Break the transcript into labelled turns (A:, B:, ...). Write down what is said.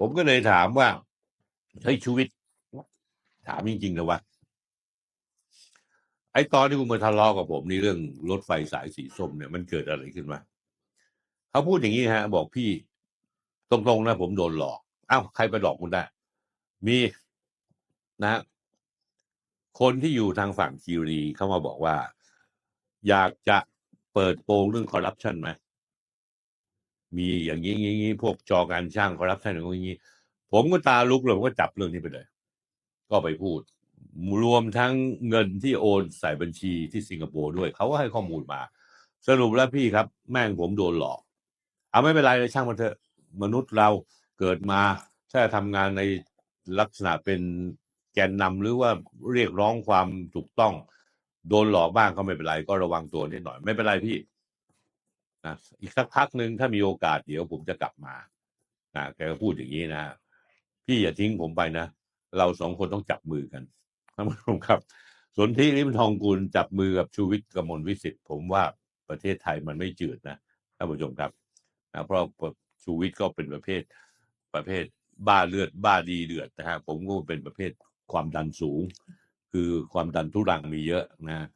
A: ผมก็เลยถามว่าเฮ้ยชูวิทย์ถามจริงๆเลยว่าไอ้ตอนที่คุณมาทะเลาะกับผมนี่เรื่องรถไฟสายสีส้มเนี่ยมันเกิดอะไรขึ้นมาเขาพูดอย่างนี้ฮะ บอกพี่ตรงๆนะผมโดนหลอกอ้าวใครไปหลอกคุณได้ มีนะ คนที่อยู่ทางฝั่งคีรีเข้ามาบอกว่า อยากจะเปิดโปงเรื่องคอร์รัปชันไหม มีอย่างนี้อย่างนี้พวกจอการช่างคอร์รัปชันอย่างนี้ ผมก็ตาลุกเลยผมก็จับเรื่องนี้ไปเลย ก็ไปพูด รวมทั้งเงินที่โอนใส่บัญชีที่สิงคโปร์ด้วย เขาก็ให้ข้อมูลมา สรุปแล้วพี่ครับ แม่งผมโดนหลอก เอาไม่เป็นไรเลยช่างมันเถอะมนุษย์เราเกิดมาถ้าทำงานในลักษณะเป็นแกนนำหรือว่าเรียกร้องความถูกต้อง โดนหลอกบ้างก็ไม่เป็นไร ก็ระวังตัวนิดหน่อย ไม่เป็นไรพี่ นะอีกสักพักหนึ่งถ้ามีโอกาสเดี๋ยวผมจะกลับมานะแกก็พูดอย่างนี้นะพี่อย่าทิ้งผมไปนะ เราสองคนต้องจับมือกันท่านผู้ชมครับ สนธิริมทองกุลจับมือกับชูวิทย์กมลวิสิทธิ์ผมว่าประเทศไทยมันไม่จืดนะท่านผู้ชมครับนะเพราะชูวิทย์ก็เป็นประเภทประเภทบ้าเลือดบ้าดีเดือดนะฮะผมก็เป็นประเภทความดันสูง คือความดันทุรังมีเยอะนะ